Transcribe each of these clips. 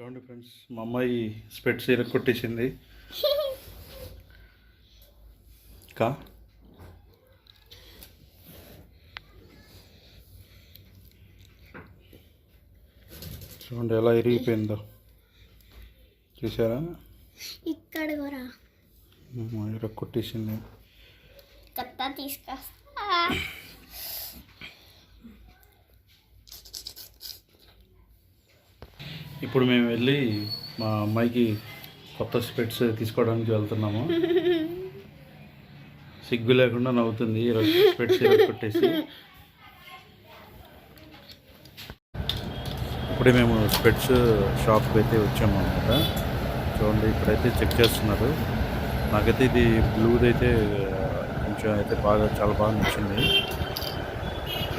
చూడండి ఫ్రెండ్స్ మా అమ్మాయి స్పెట్స్ కొట్టేసింది. కా? చూడండి ఎలా ఇరిగిపోయిందో. చూసారా ఇక్కడ కూడా కొట్టేసింది. కత్త తీసుకొస్తా. ఇప్పుడు మేము వెళ్ళి మా అమ్మాయికి కొత్త స్పెట్స్ తీసుకోవడానికి వెళ్తున్నాము. సిగ్గు లేకుండా నవ్వుతుంది ఈరోజు స్పెట్స్ కొట్టేసి. ఇప్పుడే మేము స్పెట్స్ షాప్కి అయితే వచ్చాము అనమాట చూడండి ఇప్పుడైతే చెక్ చేస్తున్నారు. నాకైతే ఇది బ్లూది అయితే కొంచెం అయితే బాగా చాలా బాగా నచ్చింది.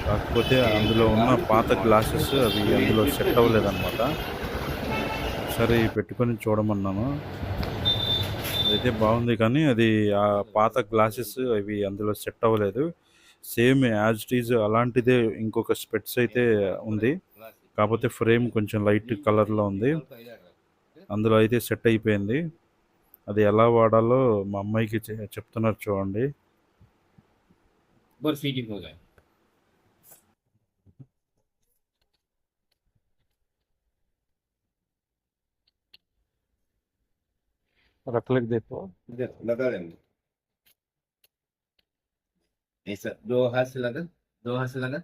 కాకపోతే అందులో ఉన్న పాత గ్లాసెస్ అవి అందులో సెట్ అవ్వలేదన్నమాట. ఒకసారి పెట్టుకొని చూడమన్నాను. అయితే బాగుంది కానీ అది ఆ పాత గ్లాసెస్ అవి అందులో సెట్ అవ్వలేదు. సేమ్ యాజ్ టీజ్ ఈజ్ అలాంటిదే ఇంకొక స్పెట్స్ అయితే ఉంది. కాకపోతే ఫ్రేమ్ కొంచెం లైట్ కలర్లో ఉంది. అందులో అయితే సెట్ అయిపోయింది. అది ఎలా వాడాలో మా అమ్మాయికి చెప్తున్నారు చూడండి. बर फिटिंग हो गया रखलक देखो इधर लगा लेंगे ऐसा दो हाथ से लगा दो हाथ से लगा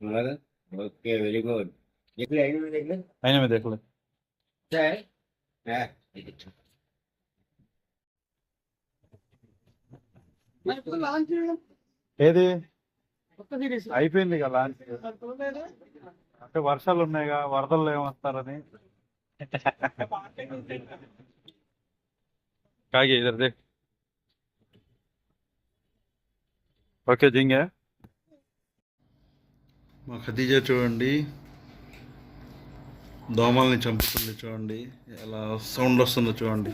लगा ओके वेरी गुड देख ले आगे में देख ले అయినా మీద देखले क्या है हाँ ఏది అయిపోయింది కదా అంటే వర్షాలు ఉన్నాయిగా వరదలు ఏమొస్తారని కాగే इधर देख ఓకే జింగే మా ఖదీజా చూడండి. దోమల్ని చంపుతుంది చూడండి. ఎలా సౌండ్ వస్తుందో చూడండి.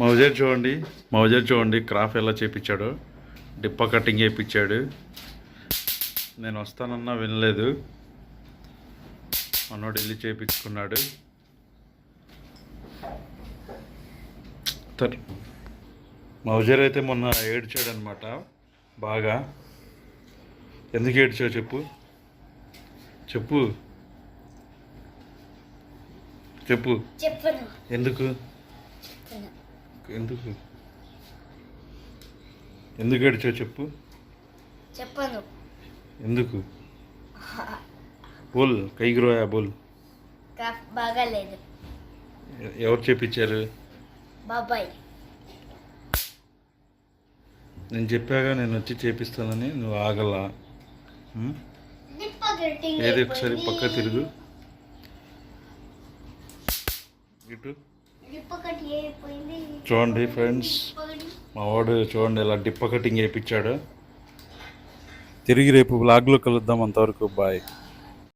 మౌజర్ చూడండి. మౌజర్ చూడండి క్రాఫ్ ఎలా చేపించాడో. డిప్ప కటింగ్ చేయించాడు నేను వస్తానన్నా వినలేదు. మనోడు వెళ్ళి చేయించుకున్నాడు తర్. మౌజర్ అయితే మొన్న ఏడ్చాడు అనమాట బాగా. ఎందుకు ఏడ్చావు చెప్పు. చెప్పు. చెప్పు. చెప్పను. ఎందుకు? ఎందుకు? ఎందుకు ఏడ్చావు చెప్పు. చెప్పను. ఎందుకు? బోల్ కైకి రోయా బోల్. బాగాలేదు. ఎవరు చేపించారు బాబాయ్. నేను చెప్పాగా నేను వచ్చి చేపిస్తానని నువ్వు ఆగలా. ఏది ఒకసారి పక్క తిరుగు. ఇటు చూడండి ఫ్రెండ్స్ మా వాడు చూడండి ఇలా డిప్ప కటింగ్ వేయించాడు తిరిగి రేపు బ్లాగ్లో కలుద్దాం అంతవరకు బాయ్